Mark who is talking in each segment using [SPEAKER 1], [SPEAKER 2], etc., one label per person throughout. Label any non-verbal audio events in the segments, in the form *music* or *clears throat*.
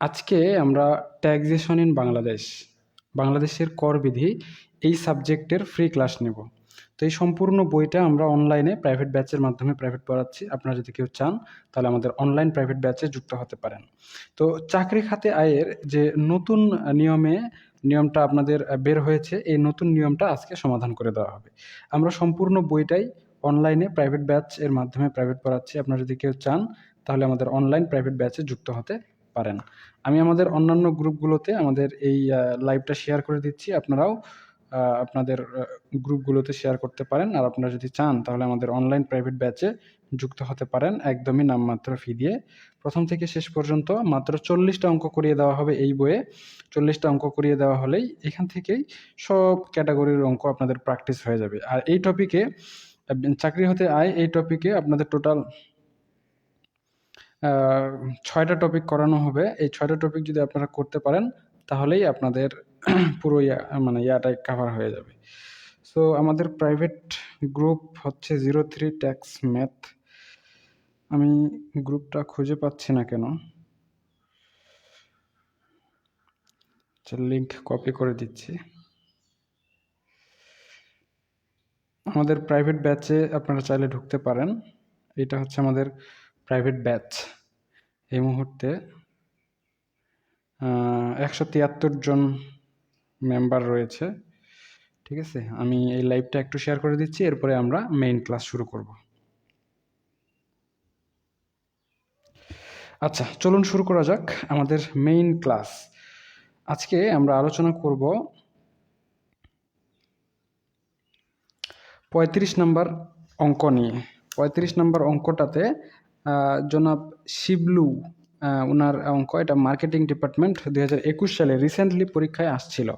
[SPEAKER 1] আজকে আমরা taxation in Bangladesh, বাংলাদেশের কর বিধি এই সাবজেক্টের ফ্রি ক্লাস নেব। তো এই সম্পূর্ণ বইটা আমরা অনলাইনে প্রাইভেট ব্যাচের মাধ্যমে প্রাইভেট পড়াচ্ছি। আপনারা যদি কেউ চান, তাহলে আমাদের অনলাইন প্রাইভেট ব্যাচে যুক্ত হতে পারেন। তো চাকরি খাতে আয়ের যে নতুন নিয়মে, নিয়মটা আপনাদের বের হয়েছে, এই নতুন নিয়মটা আজকে সমাধান করে দেওয়া হবে। আমরা সম্পূর্ণ বইটাই অনলাইনে প্রাইভেট ব্যাচ এর মাধ্যমে প্রাইভেট পড়াচ্ছি। আপনারা যদি কেউ চান, তাহলে আমাদের অনলাইন প্রাইভেট ব্যাচে যুক্ত হতে পারেন। আমি আমাদের অন্যান্য গ্রুপগুলোতে আমাদের এই লাইভটা শেয়ার করে দিচ্ছি। আপনারাও আপনাদের গ্রুপগুলোতে শেয়ার করতে পারেন। আর আপনারা যদি চান, তাহলে আমাদের অনলাইন প্রাইভেট ব্যাচে যুক্ত হতে পারেন একদমই নামমাত্র ফি দিয়ে। প্রথম থেকে শেষ পর্যন্ত মাত্র চল্লিশটা অঙ্ক করিয়ে দেওয়া হবে এই বইয়ে। চল্লিশটা অঙ্ক করিয়ে দেওয়া হলেই এখান থেকেই সব ক্যাটাগরির অঙ্ক আপনাদের প্র্যাকটিস হয়ে যাবে। আর এই টপিকে চাকরি হতে আয় এই টপিকে আপনাদের টোটাল ছয়টা টপিক করানো হবে। এই ছয়টা টপিক যদি আপনারা করতে পারেন, তাহলেই আপনাদের *clears throat* পুরো ইয়া মানে ইয়াটাই কাভার হয়ে যাবে। সো আমাদের প্রাইভেট গ্রুপ হচ্ছে জিরো থ্রি ট্যাক্স ম্যাথ আমি গ্রুপটা খুঁজে পাচ্ছি না কেন? লিঙ্ক কপি করে দিচ্ছি। আমাদের প্রাইভেট ব্যাচে আপনারা চাইলে ঢুকতে পারেন। এটা হচ্ছে আমাদের প্রাইভেট ব্যাচ এই মুহূর্তে একশো তিয়াত্তর জন মেম্বার রয়েছে। ঠিক আছে? আমি এই লাইভটা একটু শেয়ার করে দিচ্ছি, এরপরে আমরা মেইন ক্লাস শুরু করব। আচ্ছা চলুন শুরু করা যাক আমাদের মেইন ক্লাস আজকে আমরা আলোচনা করব পঁয়ত্রিশ নম্বর অঙ্ক নিয়ে। পঁয়ত্রিশ নম্বর অঙ্কটাতে জনাব শিবলু ওনার অঙ্ক এটা মার্কেটিং ডিপার্টমেন্ট দু হাজার একুশ সালে রিসেন্টলি পরীক্ষায় আসছিল।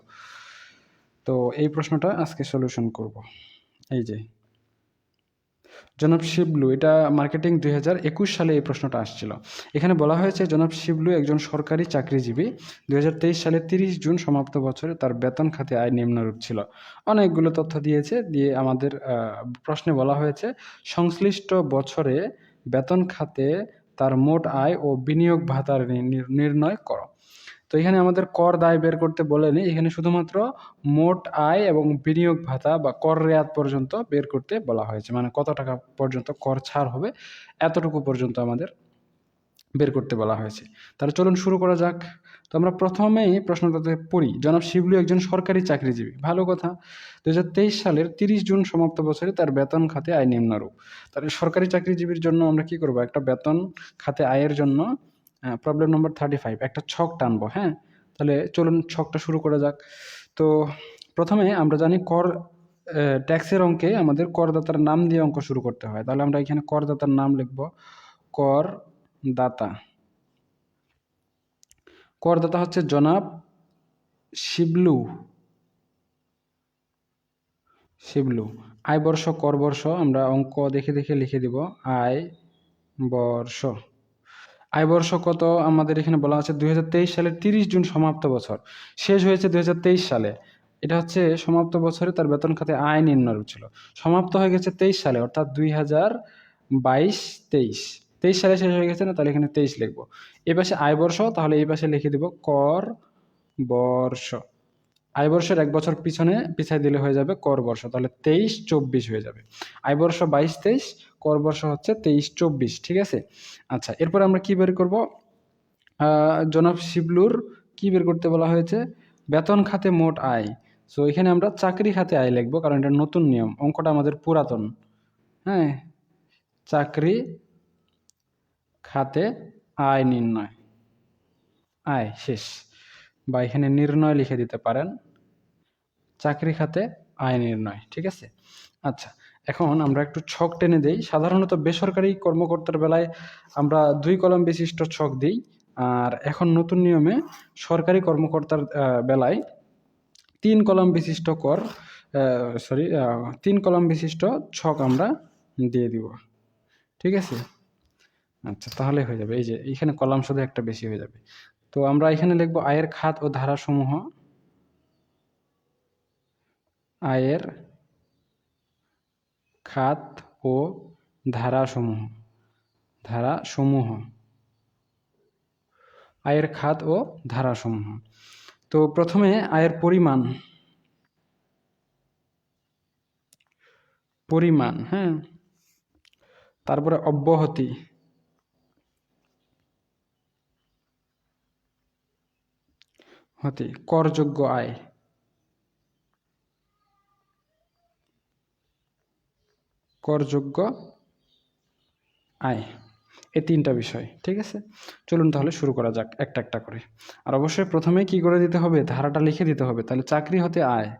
[SPEAKER 1] তো এই প্রশ্নটা আজকে সলিউশন করব। এই যে, জনাব শিবলু, এটা মার্কেটিং দুই সালে এই প্রশ্নটা আসছিল। এখানে বলা হয়েছে জনাব শিবলু একজন সরকারি চাকরিজীবী। দুই সালে তিরিশ জুন সমাপ্ত বছরে তার বেতন খাতে আয় নিম্নরূপ ছিল। অনেকগুলো তথ্য দিয়েছে, দিয়ে আমাদের প্রশ্নে বলা হয়েছে, সংশ্লিষ্ট বছরে বেতন খাতে তার মোট আয় ও বিনিয়োগ ভাতার নির্ণয় করো। তো এখানে আমাদের কর দায় বের করতে বলেনি। এখানে শুধুমাত্র মোট আয় এবং বিনিয়োগ ভাতা বা কর রেয়াত পর্যন্ত বের করতে বলা হয়েছে। মানে কত টাকা পর্যন্ত কর ছাড় হবে এতটুকু পর্যন্ত আমাদের বের করতে বলা হয়েছে। তাহলে চলুন শুরু করা যাক। তো আমরা প্রথমেই প্রশ্নটাতে পড়ি, জনাব শিবলু একজন সরকারি চাকরিজীবী, ভালো কথা। দু হাজার তেইশ সালের তিরিশ জুন সমাপ্ত বছরে তার বেতন খাতে আয় নিম্নরূপ তাহলে সরকারি চাকরিজীবীর জন্য আমরা কি করব? একটা বেতন খাতে আয়ের জন্য প্রবলেম নম্বর থার্টি ফাইভ একটা ছক টানবো হ্যাঁ? তাহলে চলুন ছকটা শুরু করা যাক। তো প্রথমে আমরা জানি কর ট্যাক্সের অঙ্কে আমাদের করদাতার নাম দিয়ে অঙ্ক শুরু করতে হয়। তাহলে আমরা এখানে করদাতার নাম লিখব কর দাতা করদাতা হচ্ছে জনাব শিবলু। শিবলু। আয় বর্ষ, কর বর্ষ, আমরা অঙ্ক দেখে দেখে লিখে দিব। আয় বর্ষ। আয় বর্ষ কত? আমাদের এখানে বলা আছে দুই হাজার তেইশ সালের তিরিশ জুন সমাপ্ত বছর। শেষ হয়েছে দুই হাজার তেইশ সালে। এটা হচ্ছে সমাপ্ত বছরে তার বেতন খাতে আয় নির্ণয় ছিল। সমাপ্ত হয়ে গেছে তেইশ সালে, অর্থাৎ দুই হাজার বাইশ তেইশ। তেইশ সালে শেষ হয়ে গেছে না? তাহলে এখানে তেইশ লিখব। এই পাশে আয় বর্ষ, তাহলে এই পাশে লিখে দিব কর বর্ষ। আয় বর্ষের এক বছর পিছনে পিছাই দিলে হয়ে যাবে কর বর্ষ, তাহলে তেইশ চব্বিশ হয়ে যাবে। আয় বর্ষ বাইশ তেইশ, কর বর্ষ হচ্ছে তেইশ চব্বিশ, ঠিক আছে? আচ্ছা এরপর আমরা কি বের করব? জনাব শিবলুর কি বের করতে বলা হয়েছে? বেতন খাতে মোট আয়। সো এখানে আমরা চাকরি খাতে আয় লিখব, কারণ এটা নতুন নিয়ম, অঙ্কটা আমাদের পুরাতন। হ্যাঁ চাকরি খাতে আয় নির্ণয়। আয়, শেষ। বা এখানে নির্ণয় লিখে দিতে পারেন। চাকরি খাতে আয় নির্ণয়, ঠিক আছে? আচ্ছা এখন আমরা একটু ছক টেনে দিই। সাধারণত বেসরকারি কর্মকর্তার বেলায় আমরা দুই কলম বিশিষ্ট ছক দিই। আর এখন নতুন নিয়মে সরকারি কর্মকর্তার বেলায় তিন কলম বিশিষ্ট কর সরি তিন কলম বিশিষ্ট ছক আমরা দিয়ে দিব। ঠিক আছে? আচ্ছা তাহলে হয়ে যাবে। এই যে এখানে কলাম শুধু একটা বেশি হয়ে যাবে। তো আমরা এখানে লিখব আয়ের খাত ও ধারাসমূহ। আয়ের খাত ও ধারাসমূহ। ধারাসমূহ। আয়ের খাত ও ধারাসমূহ। তো প্রথমে আয়ের পরিমাণ। পরিমাণ হ্যাঁ। তারপরে অব্যাহতি। হতে করযোগ্য আয়। করযোগ্য আয়। এই তিনটা বিষয়, ঠিক আছে? চলুন তাহলে শুরু করা যাক একটা একটা করে। আর অবশ্যই প্রথমে কি করে দিতে হবে? ধারাটা লিখে দিতে হবে, তাহলে চাকরি হতে আয়।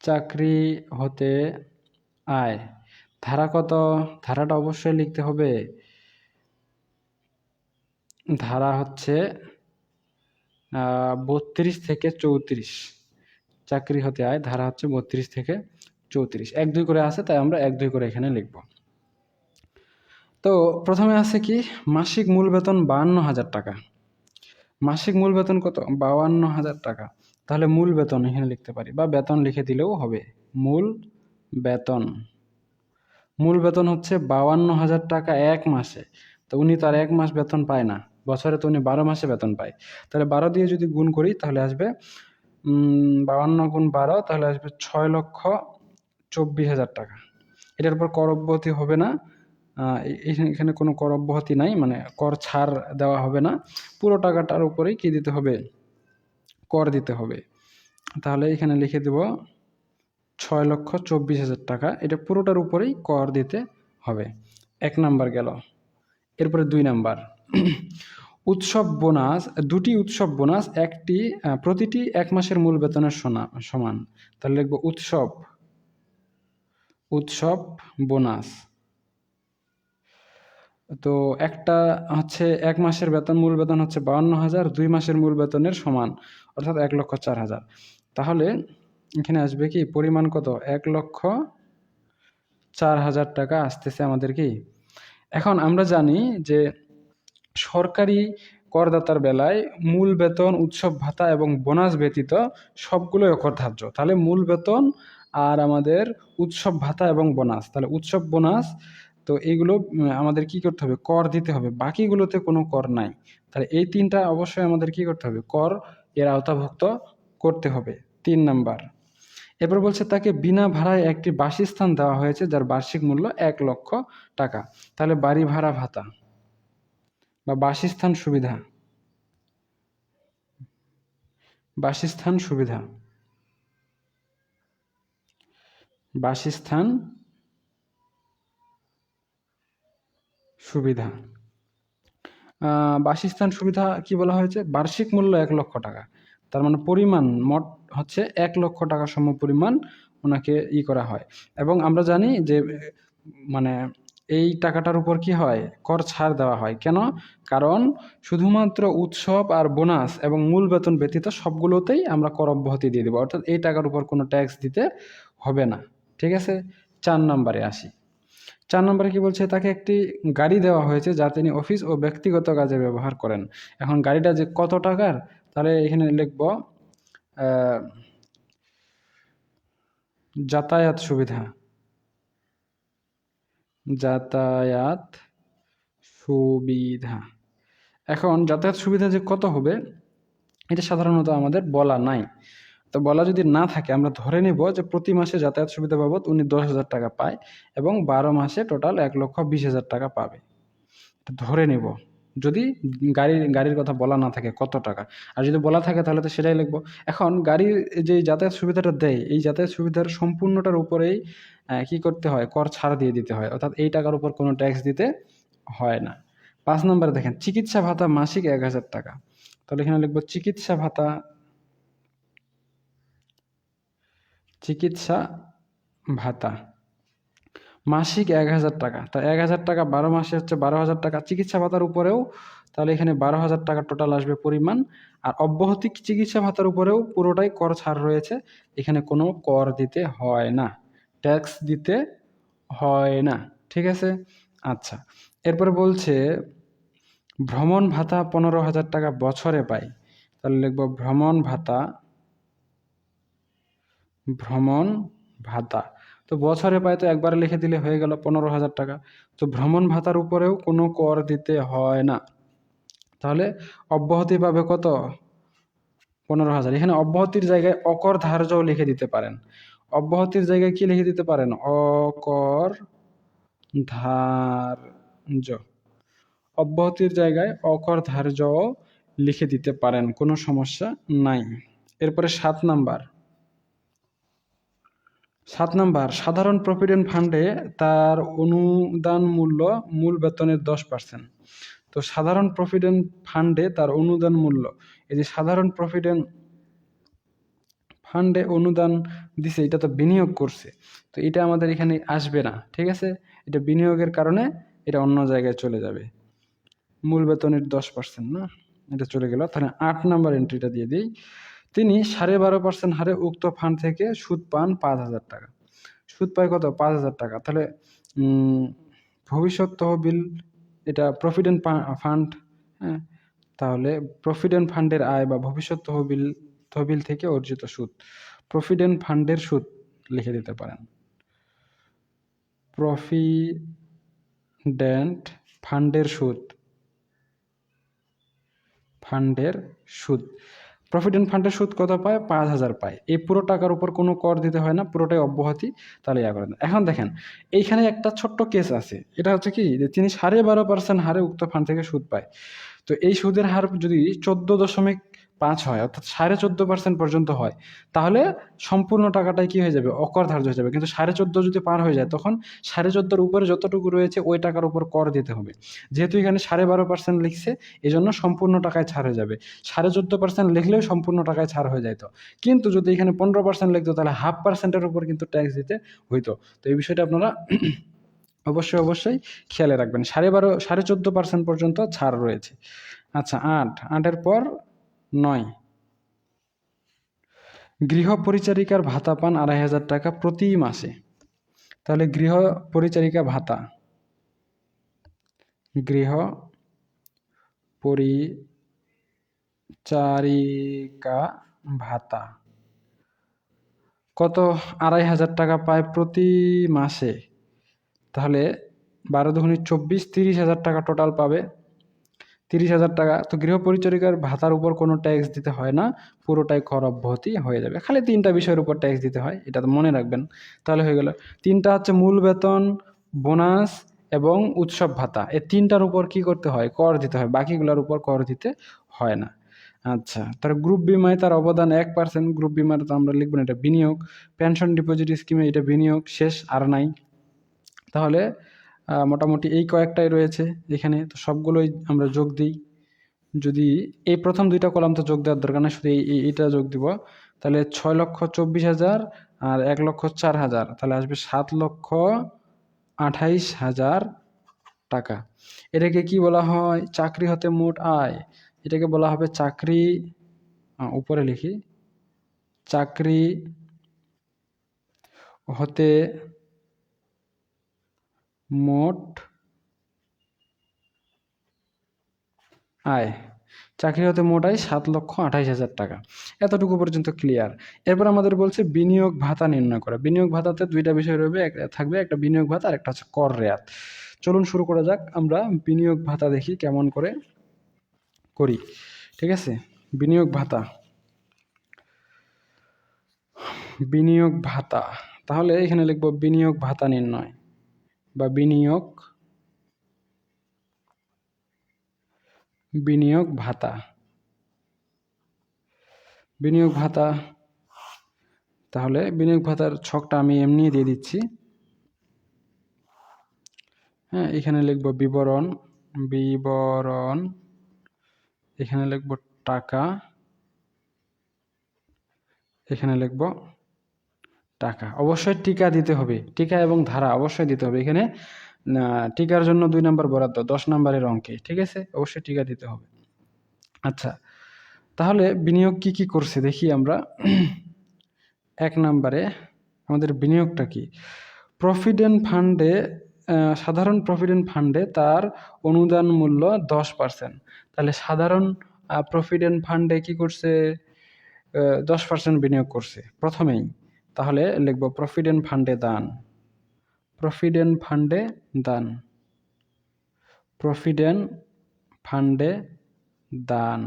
[SPEAKER 1] চাকরি হতে আয়। ধারা কত? ধারাটা অবশ্যই লিখতে হবে ধারা হচ্ছে বত্রিশ থেকে চৌত্রিশ। চাকরি হতে আয়, ধারা হচ্ছে বত্রিশ থেকে চৌত্রিশ। এক, দুই করে আছে, তাই আমরা এক, দুই করে এখানে লিখব। তো প্রথমে আছে কি, মাসিক মূল বেতন বাহান্ন হাজার টাকা। মাসিক মূল বেতন কত? বাউান্ন হাজার টাকা। তাহলে মূল বেতন এখানে লিখতে পারি, বা বেতন লিখে দিলেও হবে। মূল বেতন। মূল বেতন হচ্ছে বাউান্ন হাজার টাকা এক মাসে। তো উনি তো আর এক মাস বেতন পায় না। বছরে তো উনি বারো মাসে বেতন পায়। তাহলে বারো দিয়ে যদি গুণ করি, তাহলে আসবে বাউান্ন গুণ বারো, তাহলে আসবে ছয় লক্ষ চব্বিশ হাজার টাকা। এটার উপর কর অব্যাহতি হবে না। এখানে কোনো কর অব্যাহতি নাই মানে কর ছাড় দেওয়া হবে না। পুরো টাকাটার উপরেই কী দিতে হবে? কর দিতে হবে। তাহলে এখানে লিখে দেব, ছয় লক্ষ চব্বিশ হাজার টাকা। এটা পুরোটার উপরেই কর দিতে হবে। এক নাম্বার গেল। এরপরে দুই নাম্বার। *clears throat* উৎসব বোনাস, দুটি উৎসব বোনাস, একটি প্রতিটি এক মাসের মূল বেতনের সমান। তাহলে লিখব উৎসব উৎসব বোনাস। তো একটা হচ্ছে এক মাসের বেতন, মূল বেতন হচ্ছে বাউন্ন হাজার, দুই মাসের মূল বেতনের সমান, অর্থাৎ এক লক্ষ চার হাজার। তাহলে এখানে আসবে কি, পরিমাণ কত? এক লক্ষ চার হাজার টাকা আসতেছে আমাদের কি? এখন আমরা জানি যে সরকারি করদাতার বেলায় মূল বেতন, উৎসব ভাতা এবং বোনাস ব্যতীত সবগুলোই অকরধার্য। তাহলে মূল বেতন আর আমাদের উৎসব ভাতা এবং বোনাস। তাহলে উৎসব, বোনাস, তো এইগুলো আমাদের কি করতে হবে? কর দিতে হবে। বাকিগুলোতে কোনো কর নাই। তাহলে এই তিনটা অবশ্যই আমাদের কি করতে হবে? কর এর আওতাভুক্ত করতে হবে। তিন নাম্বার। এরপর বলছে, তাকে বিনা ভাড়ায় একটি বাসস্থান দেওয়া হয়েছে, যার বার্ষিক মূল্য এক লক্ষ টাকা। তাহলে বাড়ি ভাড়া ভাতা। বা বাসস্থান সুবিধা। বাসস্থান সুবিধা। বাসস্থান সুবিধা। বাসস্থান সুবিধা কি বলা হয়েছে? বার্ষিক মূল্য এক লক্ষ টাকা। তার মানে পরিমাণ মোট হচ্ছে এক লক্ষ টাকা সম পরিমাণ ওনাকে ই করা হয়। এবং আমরা জানি যে মানে এই টাকাটার উপর কি হয়? কর ছাড় দেওয়া হয়। কেন? কারণ শুধুমাত্র উৎসব আর বোনাস এবং মূল বেতন ব্যতীত সবগুলোতেই আমরা কর অব্যাহতি দিয়ে দেবো। অর্থাৎ এই টাকার উপর কোনো ট্যাক্স দিতে হবে না। ঠিক আছে? চার নম্বরে আসি। চার নম্বরে কি বলছে? তাকে একটি গাড়ি দেওয়া হয়েছে যা তিনি অফিস ও ব্যক্তিগত কাজে ব্যবহার করেন। এখন গাড়িটা যে কত টাকার? তাহলে এখানে লিখব যাতায়াত সুবিধা। যাতায়াত সুবিধা। এখন যাতায়াত সুবিধা যে কত হবে, এটা সাধারণত আমাদের বলা নাই। তো বলা যদি না থাকে, আমরা ধরে নেব যে প্রতি মাসে যাতায়াত সুবিধা বাবদ উনি দশ হাজার টাকা পায় এবং বারো মাসে টোটাল এক লক্ষ বিশ হাজার টাকা পাবে। ধরে নেব। যদি গাড়ির গাড়ির কথা বলা না থাকে কত টাকা? আর যদি বলা থাকে তাহলে তো সেটাই লিখব। এখন গাড়ির যে যাতায়াত সুবিধাটা দেয়, এই যাতায়াত সুবিধার সম্পূর্ণটার উপরেই কি করতে হয়? কর ছাড় দিয়ে দিতে হয়। অর্থাৎ এই টাকার উপর কোনো ট্যাক্স দিতে হয় না। পাঁচ নম্বরে দেখেন, চিকিৎসা ভাতা মাসিক এক হাজার টাকা। তাহলে এখানে লিখব, চিকিৎসা ভাতা চিকিৎসা ভাতা। মাসিক এক হাজার টাকা। তা এক হাজার টাকা বারো মাসে হচ্ছে বারো হাজার টাকা চিকিৎসা ভাতার উপরেও, তাহলে এখানে বারো হাজার টাকা টোটাল আসবে পরিমাণ। আর অব্যাহতি চিকিৎসা ভাতার উপরেও পুরোটাই কর ছাড় রয়েছে। এখানে কোনো কর দিতে হয় না। ট্যাক্স দিতে হয় না। ঠিক আছে? আচ্ছা। এরপরে বলছে, ভ্রমণ ভাতা পনেরো হাজার টাকা বছরে পাই। তাহলে লিখব ভ্রমণ ভাতা ভ্রমণ ভাতা। তো বছরে পায় তো একবারে লিখে দিলে হয়ে গেল পনেরো হাজার টাকা। তো ভ্রমণ ভাতার উপরেও কোনো কর দিতে হয় না। তাহলে অব্যাহতি পাবে কত? পনেরো হাজার। এখানে অব্যাহতির জায়গায় অকর ধার্যও লিখে দিতে পারেন। অব্যাহতির জায়গায় কি লিখে দিতে পারেন? অকর ধার্য। অব্যাহতির জায়গায় অকর ধার্যও লিখে দিতে পারেন, কোনো সমস্যা নাই। এরপরে সাত নাম্বার। সাত নাম্বার, সাধারণ প্রভিডেন্ট ফান্ডে তার অনুদান মূল্য মূল বেতনের দশ পার্সেন্ট। তো সাধারণ প্রভিডেন্ট ফান্ডে তার অনুদান মূল্য, এই যে সাধারণ প্রভিডেন্ট ফান্ডে অনুদান দিছে, এটা তো বিনিয়োগ করছে, তো এটা আমাদের এখানে আসবে না, ঠিক আছে? এটা বিনিয়োগের কারণে এটা অন্য জায়গায় চলে যাবে। মূল বেতনের দশ পার্সেন্ট না, এটা চলে গেল। তাহলে আট নাম্বার এন্ট্রিটা দিয়ে দিই। তিনি সাড়ে বারো পার্সেন্ট হারে উক্ত ফান্ড থেকে সুদ পান পাঁচ হাজার টাকা। সুদ পায় কত? পাঁচ হাজার টাকা। তাহলে ভবিষ্যৎ তহবিল এটা প্রভিডেন্ট ফান্ড হ্যাঁ? তাহলে প্রভিডেন্ট ফান্ডের আয় বা ভবিষ্যৎ তহবিল তহবিল থেকে অর্জিত সুদ। প্রফিট প্রভিডেন্ট ফান্ডের সুদ লিখে দিতে পারেন। প্রফিডেন্ট ফান্ডের সুদ। ফান্ডের সুদ। প্রভিডেন্ট ফান্ডের সুদ কত পায়? পাঁচ হাজার পায়। এই পুরো টাকার উপর কোনো কর দিতে হয় না, পুরোটাই অব্যাহতি তাহলে ইয়া করেন। এখন দেখেন, এইখানে একটা ছোট্ট কেস আছে। এটা হচ্ছে কি? যে তিনি সাড়ে বারো পার্সেন্ট হারে উক্ত ফান্ড থেকে সুদ পায়। তো এই সুদের হার যদি চোদ্দ দশমিক পাঁচ হয়, অর্থাৎ সাড়ে চোদ্দ পার্সেন্ট পর্যন্ত হয়। তাহলে সম্পূর্ণ টাকাটাই কি হয়ে যাবে? অকর ধার্য হয়ে যাবে। কিন্তু সাড়ে চোদ্দ যদি পার হয়ে যায়, তখন সাড়ে চোদ্দোর উপরে যতটুকু রয়েছে, ওই টাকার উপর কর দিতে হবে। যেহেতু এখানে সাড়ে বারো পার্সেন্ট লিখছে এই জন্য সম্পূর্ণ টাকায় ছাড় হয়ে যাবে। সাড়ে চোদ্দ পার্সেন্ট লিখলেও সম্পূর্ণ টাকায় ছাড় হয়ে যেত কিন্তু যদি এখানে পনেরো পার্সেন্ট লিখতো, তাহলে হাফ পার্সেন্টের উপর কিন্তু ট্যাক্স দিতে হইতো। তো এই বিষয়টা আপনারা *clears throat* অবশ্যই অবশ্যই খেয়ালে রাখবেন। সাড়ে বারো, সাড়ে চোদ্দ পার্সেন্ট পর্যন্ত ছাড় রয়েছে। আচ্ছা আট। আটের পর নয়। গৃহ পরিচারিকার ভাতা পান আড়াই হাজার টাকা প্রতি মাসে। তাহলে গৃহ পরিচারিকা ভাতা। গৃহ পরিচারিকা ভাতা। কত? আড়াই হাজার টাকা পায় প্রতি মাসে। তাহলে বারো দুগুণি চব্বিশ তিরিশ হাজার টাকা টোটাল পাবে। তিরিশ হাজার টাকা। তো গৃহ পরিচারিকার ভাতার উপর কোনো ট্যাক্স দিতে হয় না। পুরোটাই কর অব্যাহতি হয়ে যাবে। খালি তিনটা বিষয়ের উপর ট্যাক্স দিতে হয়, এটা তো মনে রাখবেন। তাহলে হয়ে গেল। তিনটা হচ্ছে মূল বেতন বোনাস এবং উৎসব ভাতা। এই তিনটার উপর কি করতে হয়? কর দিতে হয়। বাকিগুলোর উপর কর দিতে হয় না। আচ্ছা তার গ্রুপ বিমায় তার অবদান এক পার্সেন্ট গ্রুপ বিমার তো আমরা লিখব না, এটা বিনিয়োগ। পেনশন ডিপোজিট স্কিমে এটা বিনিয়োগ, শেষ, আর নাই। তাহলে মোটামুটি এই কয়েকটাই রয়েছে এখানে। তো সবগুলোই আমরা যোগ দিই। যদি এই প্রথম দুইটা কলাম তো যোগ দেওয়ার দরকার না শুধু এই, এই- এইটা যোগ দিব। তাহলে ছয় লক্ষ চব্বিশ হাজার আর এক লক্ষ চার হাজার। তাহলে আসবে সাত লক্ষ আঠাইশ হাজার টাকা। এটাকে কি বলা হয়? চাকরি হতে মোট আয়। এটাকে বলা হবে চাকরি উপরে লিখি। চাকরি হতে মোট আয়। চাকরি হতে মোট আয় সাত লক্ষ আঠাইশ হাজার টাকা। এতটুকু পর্যন্ত ক্লিয়ার এরপর আমাদের বলছে বিনিয়োগ ভাতা নির্ণয় করা। বিনিয়োগ ভাতাতে দুইটা বিষয় এক- থাকবে, একটা বিনিয়োগ ভাতা, আর একটা হচ্ছে কর রেয়াত। চলুন শুরু করা যাক, আমরা বিনিয়োগ ভাতা দেখি কেমন করে করি। ঠিক আছে? বিনিয়োগ ভাতা। বিনিয়োগ ভাতা। তাহলে এখানে লিখব বিনিয়োগ ভাতা নির্ণয়। বা বিনিয়োগ বিনিয়োগ ভাতা। বিনিয়োগ ভাতা, তাহলে বিনিয়োগ ভাতার ছকটা আমি এমনি দিয়ে দিচ্ছি। হ্যাঁ এখানে লিখব বিবরণ বিবরণ, এখানে লিখব টাকা, এখানে লিখব টাকা। অবশ্যই টিকা দিতে হবে। টিকা এবং ধারা অবশ্যই দিতে হবে। এখানে টিকার জন্য দুই নাম্বার বরাদ্দ, দশ নাম্বারের অঙ্কে, ঠিক আছে? অবশ্যই টিকা দিতে হবে। আচ্ছা তাহলে বিনিয়োগ কি কি করছে দেখি আমরা। এক নাম্বারে আমাদের বিনিয়োগটা কি? প্রভিডেন্ট ফান্ডে সাধারণ প্রভিডেন্ট ফান্ডে তার অনুদান মূল্য দশ পার্সেন্ট। তাহলে সাধারণ প্রভিডেন্ট ফান্ডে কি করছে? দশ পার্সেন্ট বিনিয়োগ করছে। প্রথমেই তাহলে লিখব প্রভিডেন্ট ফান্ডে দান। প্রভিডেন্ট ফান্ডে দান। প্রভিডেন্ট ফান্ডে দান।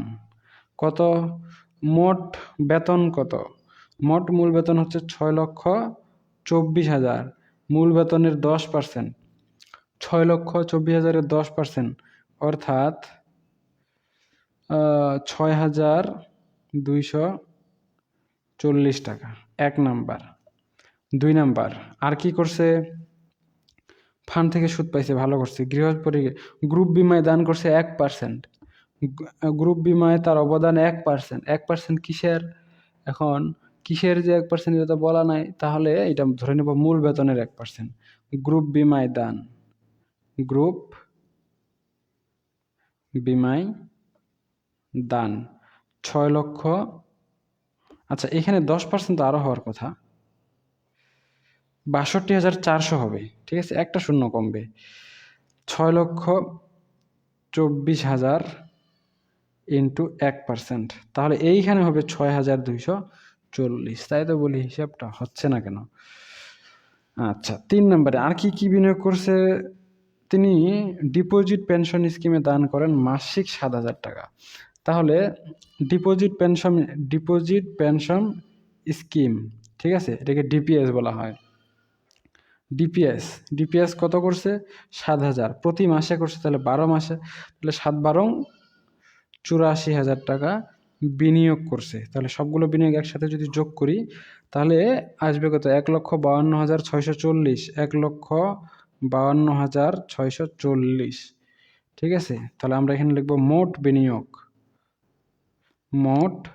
[SPEAKER 1] কত? মোট বেতন কত? মোট মূল বেতন হচ্ছে ছয় লক্ষ চব্বিশ হাজার। মূল বেতনের দশ পার্সেন্ট ছয় লক্ষ চব্বিশ হাজারের দশ পার্সেন্ট অর্থাৎ ছয় হাজার দুইশো চল্লিশ টাকা। এক নাম্বার। দুই নাম্বার, আর কি করছে? ফান্ড থেকে সুদ পাইছে, ভালো করছে। গৃহপরি গ্রুপ বিমায় দান করছে এক পার্সেন্ট গ্রুপ বিমায় তার অবদান এক পার্সেন্ট এক পার্সেন্ট কিসের? এখন কিসের যে এক পার্সেন্ট এটা বলা নাই, তাহলে এটা ধরে নেব মূল বেতনের এক পার্সেন্ট গ্রুপ বিমায় দান। গ্রুপ বিমায় দান। ছয় লক্ষ আচ্ছা এখানে দশ পার্সেন্ট আরও হওয়ার কথা। বাষট্টি হাজার চারশো হবে, ঠিক আছে? একটা শূন্য কমবে। ছয় লক্ষ চব্বিশ হাজার ইন্টু এক পার্সেন্ট তাহলে এইখানে হবে ছয় হাজার দুইশো চল্লিশ। তাই তো বলি, হিসাবটা হচ্ছে না কেন? আচ্ছা তিন নম্বরে, আর কি কি বিনিয়োগ করছে? তিনি ডিপোজিট পেনশন স্কিমে দান করেন মাসিক সাত হাজার টাকা। তাহলে deposit pension deposit pension scheme ঠিক আছে? এটাকে ডিপিএস বলা হয়। ডিপিএস ডিপিএস কত করছে? সাত হাজার। প্রতি মাসে করছে তাহলে বারো মাসে তাহলে সাত বারো চুরাশি হাজার টাকা বিনিয়োগ করছে। তাহলে সবগুলো বিনিয়োগ একসাথে যদি যোগ করি তাহলে আসবে কত? এক লক্ষ বাউান্ন হাজার ছয়শো চল্লিশ। এক লক্ষ বাউান্ন হাজার ছয়শো চল্লিশ। ঠিক আছে? তাহলে আমরা এখানে লিখব মোট বিনিয়োগ। মোট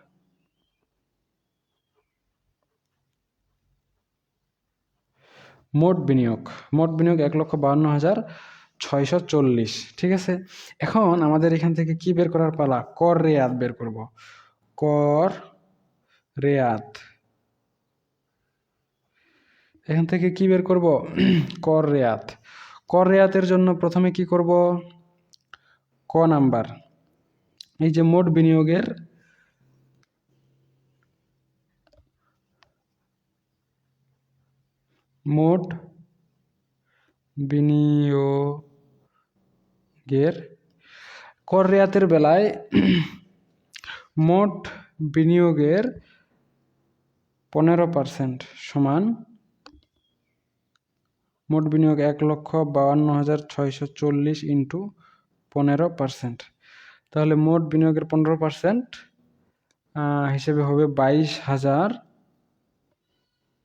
[SPEAKER 1] মোট বিনিয়োগ মোট বিনিয়োগ এক লক্ষ বাউন্ন হাজার ছয়শো চল্লিশ, ঠিক আছে? এখন আমাদের এখান থেকে কি বের করার পালা? কর রেয়াত বের করব। কর রেয়াত। এখান থেকে কি বের করব? *clears throat* কর রেয়াত। কর রেয়াতের জন্য প্রথমে কি করব? ক নাম্বার। এই যে মোট বিনিয়োগের মোট বিনিয়োগের কর রেয়াতের বেলায় *clears throat* মোট বিনিয়োগের পনেরো পার্সেন্ট সমান মোট বিনিয়োগ এক লক্ষ বাউান্ন হাজার ছয়শো চল্লিশ ইন্টু পনেরো পার্সেন্ট। তাহলে মোট বিনিয়োগের পনেরো পার্সেন্ট হিসেবে হবে বাইশ হাজার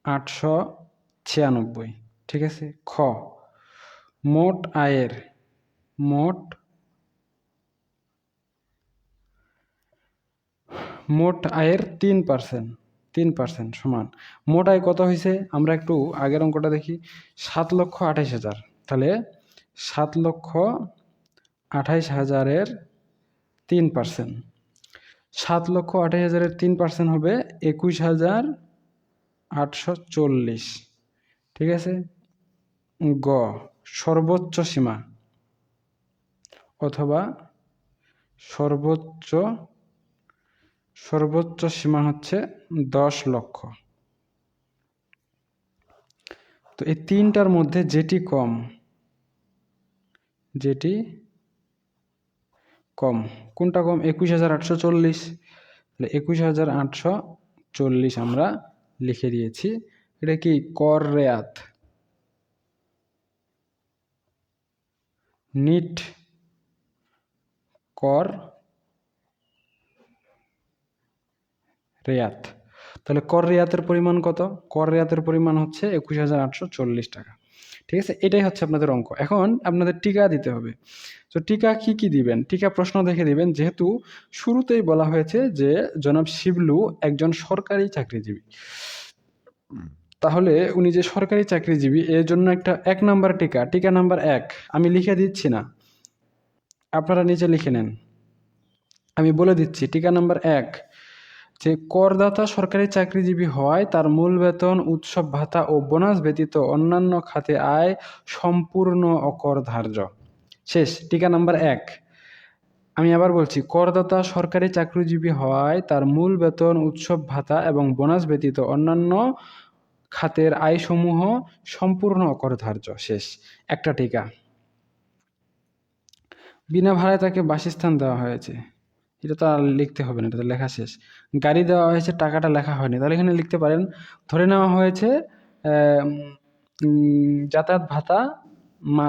[SPEAKER 1] আটশো ছিয়ানব্বই, ঠিক আছে? খ, মোট আয়ের, মোট মোট আয়ের তিন পার্সেন্ট তিন পার্সেন্ট সমান। মোট আয় কত হয়েছে আমরা একটু আগের অঙ্কটা দেখি। সাত লক্ষ আঠাইশ হাজার। তাহলে সাত লক্ষ আঠাইশ হাজারের তিন পার্সেন্ট। সাত লক্ষ আঠাইশ হাজারের তিন পার্সেন্ট হবে একুশ হাজার আটশো চল্লিশ। ঠিক আছে? গ, সর্বোচ্চ সীমা অথবা সর্বোচ্চ সর্বোচ্চ সীমা হচ্ছে দশ লক্ষ। তো এই তিনটার মধ্যে যেটি কম যেটি কম, কোনটা কম? একুশ হাজার আটশো চল্লিশ। তাহলে একুশ হাজার আটশো চল্লিশ আমরা লিখে দিয়েছি। এটা কি কর রেয়াত? নিট কর রেয়াত। তাহলে কর রেয়াতের পরিমাণ কত? কর রেয়াতের পরিমাণ হচ্ছে একুশ হাজার আটশো চল্লিশ টাকা। ঠিক আছে? এটাই হচ্ছে আপনাদের অঙ্ক। এখন আপনাদের টিকা দিতে হবে। তো টিকা কি কি দিবেন? টিকা প্রশ্ন দেখে দিবেন। যেহেতু শুরুতেই বলা হয়েছে যে জনাব শিবলু একজন সরকারি চাকরিজীবী। তাহলে উনি যে সরকারি চাকরিজীবী, এর জন্য একটা এক নাম্বার টিকা টিকা নাম্বার এক, আমি লিখে দিচ্ছি না। আপনারা নিচে লিখে নেন। আমি বলে দিচ্ছি, টিকা নাম্বার এক, যে করদাতা সরকারি চাকরিজীবী হওয়ায় তার মূল বেতন, উৎসব ভাতা ও বোনাস ব্যতীত অন্যান্য খাতে আয় সম্পূর্ণ অকর ধার্য শেষ, টিকা নাম্বার এক। আমি আবার বলছি, করদাতা সরকারি চাকরিজীবী হওয়ায় তার মূল বেতন, উৎসব ভাতা এবং বোনাস ব্যতীত অন্যান্য খাতের আয়সমূহ সম্পূর্ণ করধার্য শেষ। একটা টিকা। বিনা ভাড়ায় তাকে বাসস্থান দেওয়া হয়েছে। এটা তো আর লিখতে হবে না, এটা তো লেখা শেষ। গাড়ি দেওয়া হয়েছে, টাকাটা লেখা হয়নি। তাহলে এখানে লিখতে পারেন, ধরে নেওয়া হয়েছে যাতায়াত ভাতা মা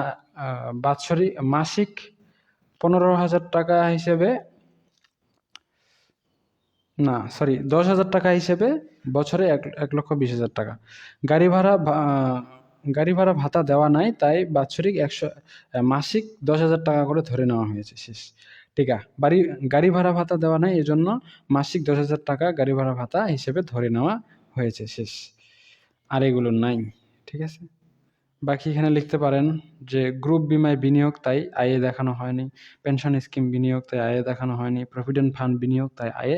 [SPEAKER 1] বাৎসরিক মাসিক পনেরো হাজার টাকা হিসেবে না সরি দশ হাজার টাকা হিসেবে বছরে এক এক লক্ষ বিশ হাজার টাকা। গাড়ি ভাড়া গাড়ি ভাড়া ভাতা দেওয়া নাই, তাই বাৎসরিক একশো মাসিক দশ হাজার টাকা করে ধরে নেওয়া হয়েছে শেষ। ঠিক আছে, বাড়ি, গাড়ি ভাড়া ভাতা দেওয়া নাই, এজন্য মাসিক দশ হাজার টাকা গাড়ি ভাড়া ভাতা হিসেবে ধরে নেওয়া হয়েছে শেষ। আর এগুলো নাই, ঠিক আছে? বাকি এখানে লিখতে পারেন যে গ্রুপ বিমায় বিনিয়োগ, তাই আয়ে দেখানো হয়নি। পেনশন স্কিম বিনিয়োগ, তাই আয়ে দেখানো হয়নি। প্রভিডেন্ট ফান্ড বিনিয়োগ, তাই আয়ে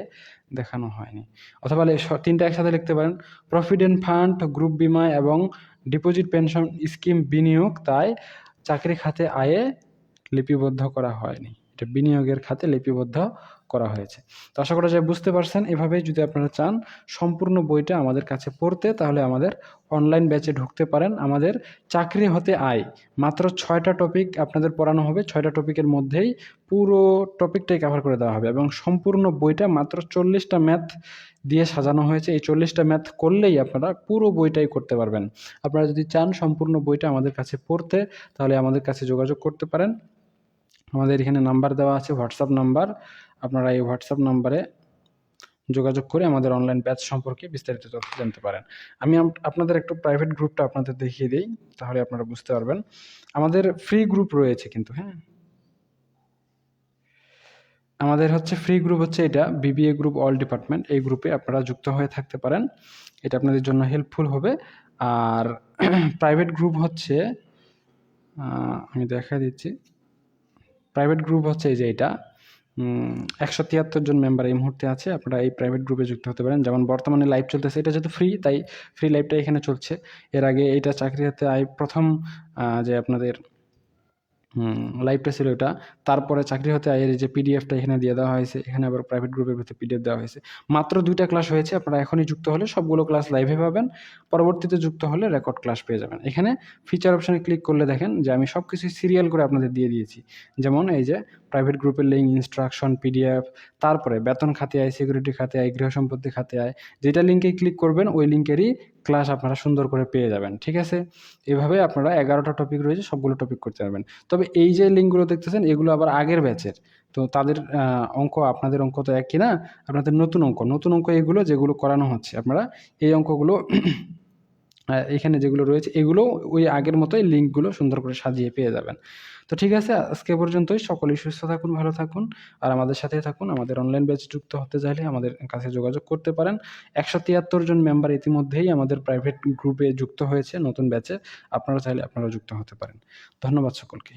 [SPEAKER 1] দেখানো হয়নি। অথবা তিনটা একসাথে লিখতে পারেন। প্রভিডেন্ট ফান্ড, গ্রুপ বিমা এবং ডিপোজিট পেনশন স্কিম বিনিয়োগ, তাই চাকরি খাতে আয়ে লিপিবদ্ধ করা হয়নি। বিনিয়োগের খাতে লিপিবদ্ধ করা হয়েছে। তো আশা করা যায় বুঝতে পারছেন, এভাবেই যদি আপনারা চান সম্পূর্ণ বইটা আমাদের কাছে পড়তে, তাহলে আমাদের অনলাইন ব্যাচে ঢুকতে পারেন। আমাদের চাকরি হতে আয়, মাত্র ছয়টা টপিক আপনাদের পড়ানো হবে, ছয়টা টপিকের মধ্যেই পুরো টপিকটাই কভার করে দেওয়া হবে এবং সম্পূর্ণ বইটা মাত্র চল্লিশটা ম্যাথ দিয়ে সাজানো হয়েছে। এই চল্লিশটা ম্যাথ করলেই আপনারা পুরো বইটাই করতে পারবেন। আপনারা যদি চান সম্পূর্ণ বইটা আমাদের কাছে পড়তে, তাহলে আমাদের কাছে যোগাযোগ করতে পারেন। আমাদের এখানে নাম্বার দেওয়া আছে হোয়াটসঅ্যাপ নাম্বার। আপনারা এই হোয়াটসঅ্যাপ নাম্বারে যোগাযোগ করে আমাদের অনলাইন ব্যাচ সম্পর্কে বিস্তারিত তথ্য জানতে পারেন। আমি আপনাদের একটু প্রাইভেট গ্রুপটা আপনাদের দেখিয়ে দিই, তাহলে আপনারা বুঝতে পারবেন। আমাদের ফ্রি গ্রুপ রয়েছে কিন্তু হ্যাঁ? আমাদের হচ্ছে ফ্রি গ্রুপ হচ্ছে এটা বিবিএ গ্রুপ অল ডিপার্টমেন্ট এই গ্রুপে আপনারা যুক্ত হয়ে থাকতে পারেন। এটা আপনাদের জন্য হেল্পফুল হবে। আর *clears throat* প্রাইভেট গ্রুপ হচ্ছে আমি দেখা দিচ্ছি। প্রাইভেট গ্রুপ হচ্ছে এই যে এটা। একশো তিয়াত্তর জন মেম্বার এই মুহূর্তে আছে। আপনারা এই প্রাইভেট গ্রুপে যুক্ত হতে পারেন। যেমন বর্তমানে লাইভ চলতেছে। এটা যেহেতু ফ্রি তাই ফ্রি লাইভটা এখানে চলছে। এর আগে এইটা চাকরি হাতে আই প্রথম যে আপনাদের লাইভটা ছিল এটা। তারপরে চাকরি হতে আয়ের যে পিডিএফটা এখানে দিয়ে দেওয়া হয়েছে, এখানে আবার প্রাইভেট গ্রুপের ভিতরে পিডিএফ দেওয়া হয়েছে। মাত্র দুইটা ক্লাস হয়েছে, আপনারা এখনই যুক্ত হলে সবগুলো ক্লাস লাইভে পাবেন। পরবর্তীতে যুক্ত হলে রেকর্ড ক্লাস পেয়ে যাবেন। এখানে ফিচার অপশানে ক্লিক করলে দেখেন যে আমি সব কিছু সিরিয়াল করে আপনাদের দিয়ে দিয়েছি। যেমন এই যে প্রাইভেট গ্রুপের লিঙ্ক ইনস্ট্রাকশন পিডিএফ তারপরে বেতন খাতে আয় সিকিউরিটি খাতে আয়, গৃহ সম্পত্তি খাতে আয়, যেটা লিঙ্কে ক্লিক করবেন, ওই লিঙ্কেরই ক্লাস আপনারা সুন্দর করে পেয়ে যাবেন, ঠিক আছে? এভাবে আপনারা এগারোটা টপিক রয়েছে, সবগুলো টপিক করতে পারবেন। তবে এই যে লিঙ্কগুলো দেখতেছেন, এগুলো আবার আগের ব্যাচের তো তাদের অঙ্ক, আপনাদের অঙ্ক তো একই না? আপনাদের নতুন অঙ্ক নতুন অঙ্ক এগুলো যেগুলো করানো হচ্ছে, আপনারা এই অঙ্কগুলো এখানে যেগুলো রয়েছে, এগুলো ওই আগের মতোই লিঙ্কগুলো সুন্দর করে সাজিয়ে পেয়ে যাবেন। তো ঠিক আছে, আজকে পর্যন্তই। সকলেই সুস্থ থাকুন, ভালো থাকুন। আর আমাদের সাথে থাকুন। আমাদের অনলাইন ব্যাচ যুক্ত হতে চাইলে আমাদের কাছে যোগাযোগ করতে পারেন। একশো তিয়াত্তর জন মেম্বার ইতিমধ্যেই আমাদের প্রাইভেট গ্রুপে যুক্ত হয়েছে নতুন ব্যাচে আপনারা চাইলে আপনারা যুক্ত হতে পারেন। ধন্যবাদ সকলকে